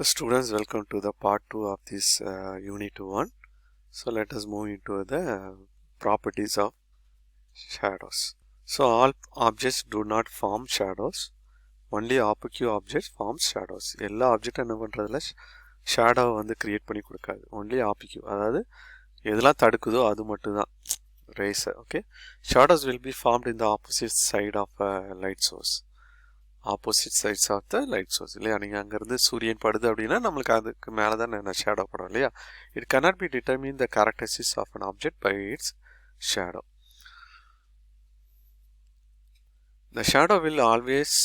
So students welcome to the part 2 of this uh, unit 1 so let us move into the properties of shadows so all objects do not form shadows only opaque objects forms shadows எல்லா object என்ன பண்ணுறதுல ஷேடோவை வந்து create பண்ணி கொடுக்காது only ஆப்பிக்யூ அதாவது எதெல்லாம் தடுக்குதோ அது மட்டும்தான் ரேஸை okay shadows will be formed in the opposite side of light source opposite sides of the light source இல்லையா? நீங்கள் அங்கேருந்து சூரியன் படுது அப்படின்னா நம்மளுக்கு அதுக்கு மேலே தான் என்ன ஷேடோ படும் இல்லையா? It cannot be determine the characteristics of an object by its shadow the shadow will always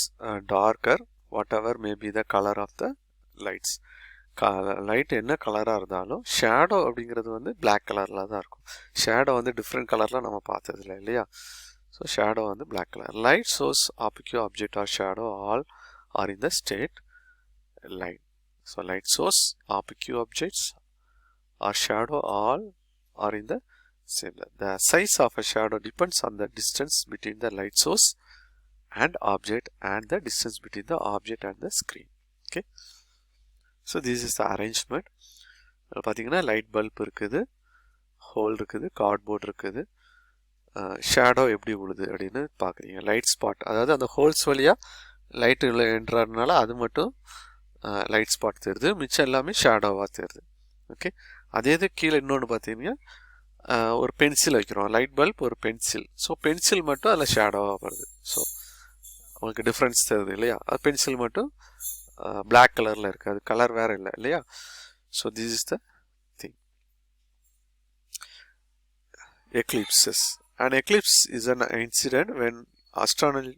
darker whatever may be the colour of the lights light என்ன கலராக இருந்தாலும் ஷேடோ அப்படிங்கிறது வந்து பிளாக் கலரில் தான் இருக்கும். ஷேடோ வந்து டிஃப்ரெண்ட் கலரில் நம்ம பார்த்ததில்ல இல்லையா? ஸோ ஷேடோ வந்து black colour light source opaque object are shadow all are in the straight line so light source opaque objects are shadow all are in the same the size of a shadow depends on the distance between the light source and object and the distance between the object and the screen okay so this is the arrangement பார்த்தீங்கன்னா light bulb இருக்குது whole இருக்குது cardboard இருக்குது Shadow எப்படி உழுது அப்படின்னு பார்க்குறீங்க. Light spot அதாவது அந்த ஹோல்ஸ் வழியாக லைட் என்றதுனால அது மட்டும் லைட் ஸ்பாட் தெரியுது மிச்சம் எல்லாமே ஷேடோவாக தெரியுது ஓகே அதே இது கீழே இன்னொன்று பார்த்தீங்கன்னா ஒரு பென்சில் வைக்கிறோம். லைட் பல்ப் ஒரு பென்சில் ஸோ பென்சில் மட்டும் அதில் ஷேடோவாக வருது. ஸோ உங்களுக்கு டிஃப்ரென்ஸ் தெரியுது இல்லையா? அது பென்சில் மட்டும் பிளாக் கலரில் இருக்குது அது கலர் வேறு இல்லை இல்லையா? So this is the thing eclipses an eclipse is an incident when astronomical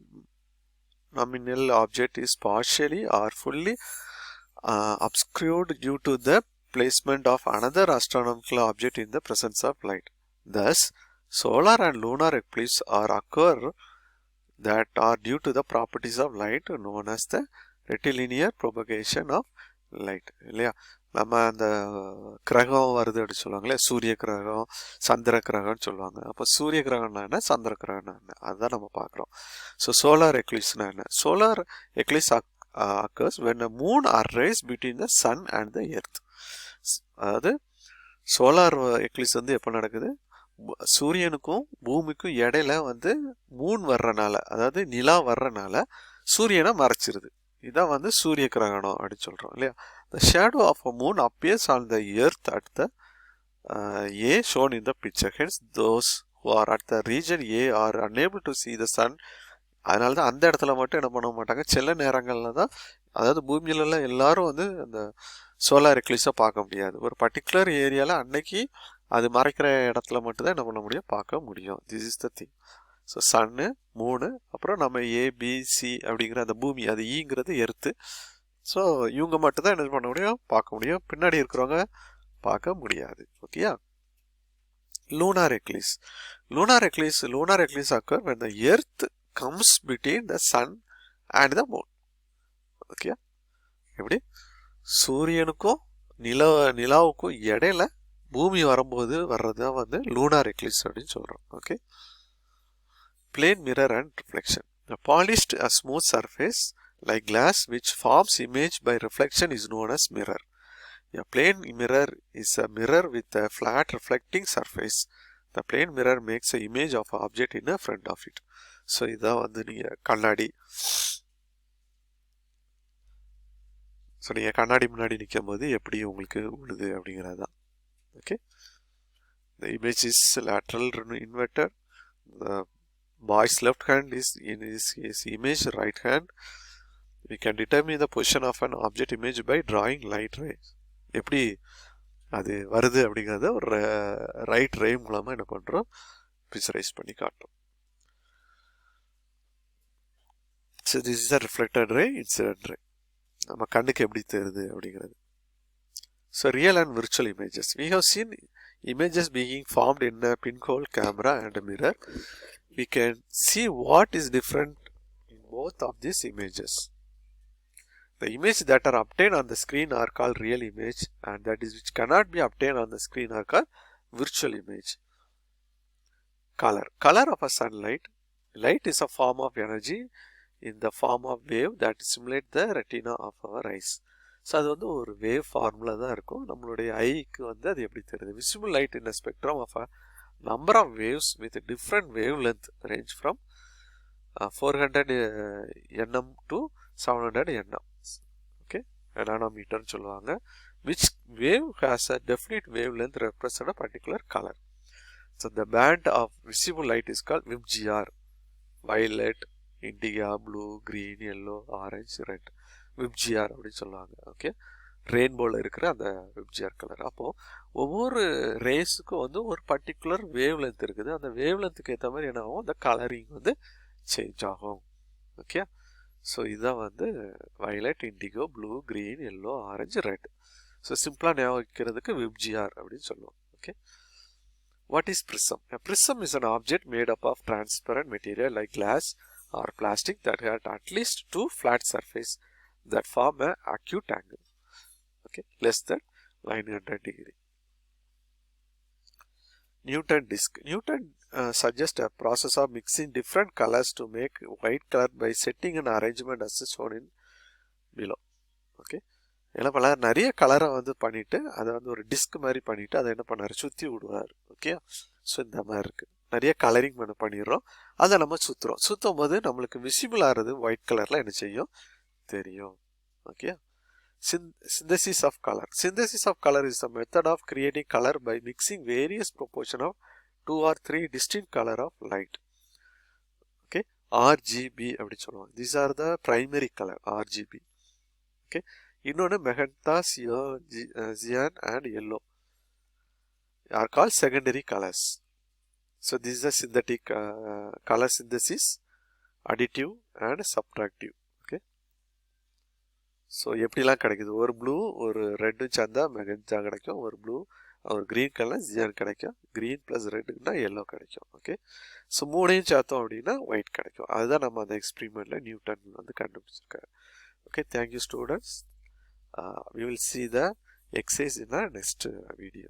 object is partially or fully uh, obscured due to the placement of another astronomical object in the presence of light. Thus, solar and lunar eclipse are occur that are due to the properties of light known as the rectilinear propagation of light. இல்லையா நம்ம அந்த கிரகம் வருது அப்படின்னு சொல்லுவாங்களே சூரிய கிரகம் சந்திர கிரகம்னு சொல்லுவாங்க. அப்போ சூரிய கிரகம்னா என்ன? சந்திர கிரகம்னா என்ன? அதுதான் நம்ம பார்க்குறோம். ஸோ சோலார் எக்லிஸ்னா என்ன? Solar eclipse occur when a moon arrives between the sun and the earth அதாவது சோலார் எக்லிஸ் வந்து எப்போ நடக்குது? சூரியனுக்கும் பூமிக்கும் இடையில வந்து மூன் வர்றனால அதாவது நிலா வர்றனால சூரியனை மறைச்சிருது. இதான் வந்து சூரிய கிரகணம் அப்படின்னு சொல்கிறோம் இல்லையா? The shadow of a moon appears on the earth at the A shown in the picture hence those who are at the region A are unable to see the sun அதனால தான் அந்த இடத்துல மட்டும் என்ன பண்ண மாட்டாங்க. சில நேரங்களில் தான் அதாவது பூமியிலலாம் எல்லாரும் வந்து அந்த சோலார் எக்லிஸை பார்க்க முடியாது. ஒரு பர்டிகுலர் ஏரியாவில் அன்னைக்கு அது மறைக்கிற இடத்துல மட்டும்தான் என்ன பண்ண முடியும்? பார்க்க முடியும். This is the thing so சன்னு மூணு அப்புறம் நம்ம ஏபிசி அப்படிங்கிற அந்த பூமி அது ஈங்கிறது எர்த்து. ஸோ இவங்க மட்டும்தான் என்ன பண்ண முடியும்? பார்க்க முடியும். பின்னாடி இருக்கிறவங்க பார்க்க முடியாது. ஓகேயா lunar eclipse lunar eclipse lunar eclipse occur when the earth comes between the sun and the moon okay எப்படி? சூரியனுக்கும் நில நிலாவுக்கும் இடையில பூமி வரும்போது வர்றது தான் வந்து லூனார் எக்லிஸ் அப்படின்னு சொல்கிறோம் okay plane mirror and reflection polished a smooth surface like glass which forms image by reflection is known as mirror A plane mirror is a mirror with a flat reflecting surface the plane mirror makes an image of an object in the front of it. So இதான் வந்து நீங்கள் கண்ணாடி. So நீங்கள் கண்ணாடி முன்னாடி நிற்கும் போது எப்படி உங்களுக்கு உழுது அப்படிங்கிறது தான் okay the image is lateral inverter boy's boy's left hand is in is is image right hand can can the the of of an object image by light light எப்படி அது வருது அப்படிங்கிறத ஒரு ரைட் ரே மூலமாக என்ன பண்ணுறோம் பிக்சரைஸ் பண்ணி காட்டுறோம். So this is a reflected ray incident ray நம்ம கண்ணுக்கு எப்படி தெரியுது அப்படிங்கிறது. So real and virtual images we have seen images being formed in a pinhole camera and mirror we can see what is different in both of these images. The images that are obtained on the screen are called real image and that is which cannot be obtained on the screen are called virtual image. Color. Color of a sunlight. Light is a form of energy in the form of wave that simulate the retina of our eyes. So அது வந்து ஒரு wave ஃபார்மில் தான் இருக்கும் நம்மளுடைய ஐக்கு வந்து அது எப்படி தெரியுது visible light in spectrum of a number of waves with different wavelength range from four hundred nm to seven hundred nm okay நானோமீட்டர்னு சொல்லுவாங்க. Which wave has a definite wavelength represent a particular colour so the band of visible light is call VIBGYOR violet indigo blue green yellow orange red VIBGYOR அப்படின்னு சொல்லுவாங்க. Okay ரெயின்போவில் இருக்கிற அந்த VIBGYOR colour அப்போது ஒவ்வொரு ரேஸுக்கும் வந்து ஒரு பர்டிகுலர் வேவ் லென்த் இருக்குது. அந்த வேவ் லென்த்துக்கு ஏற்ற மாதிரி என்ன ஆகும் அந்த கலரிங் வந்து சேஞ்ச் ஆகும். ஓகே ஸோ இதுதான் வந்து violet indigo blue green yellow orange red so சிம்பிளாக ஞாபகம் வைக்கிறதுக்கு விப்ஜிஆர் அப்படின்னு சொல்லுவோம். Okay what is prism? A prism is an object made up of transparent material like glass or plastic that had at least two flat surface that form a acute angle. Okay less than 900 degree. Newton disk. Newton uh, suggests a process of mixing different colors to make white color by setting an arrangement as shown in below. Okay? என்ன பண்ணார் நிறைய கலரை வந்து பண்ணிவிட்டு அதை வந்து ஒரு disk மாதிரி பண்ணிவிட்டு அதை என்ன பண்ணார்? சுற்றி விடுவார். ஓகே ஸோ இந்த மாதிரி இருக்குது நிறைய கலரிங் பண்ண பண்ணிடுறோம். அதை நம்ம சுற்றுறோம் சுற்றும் போது நம்மளுக்கு விசிபிள் ஆகிறது ஒயிட் கலரில் என்ன செய்யும்? தெரியும். Okay synthesis of color synthesis of color is the method of creating color by mixing various proportion of two or three distinct color of light okay rgb அப்படி சொல்லுவாங்க these are the primary color rgb okay இன்னொன்று magenta cyan and yellow are call secondary colours so this is synthetic colour synthesis additive and subtractive okay So எப்படிலாம் கிடைக்குது? ஒரு blue ஒரு ரெட்டும் சேர்ந்தா மெகஞ்சா கிடைக்கும். ஒரு ப்ளூ ஒரு க்ரீன் கலர் ஜியர் கிடைக்கும். க்ரீன் ப்ளஸ் ரெட்டுன்னா எல்லோ கிடைக்கும். ஓகே ஸோ மூணையும் சேர்த்தோம் அப்படின்னா ஒயிட் கிடைக்கும். அதுதான் நம்ம அந்த எக்ஸ்பிரிமெண்ட்டில் நியூட்டன் வந்து கண்டுபிடிச்சிருக்காரு. Okay thank you students we will see the exercise in in video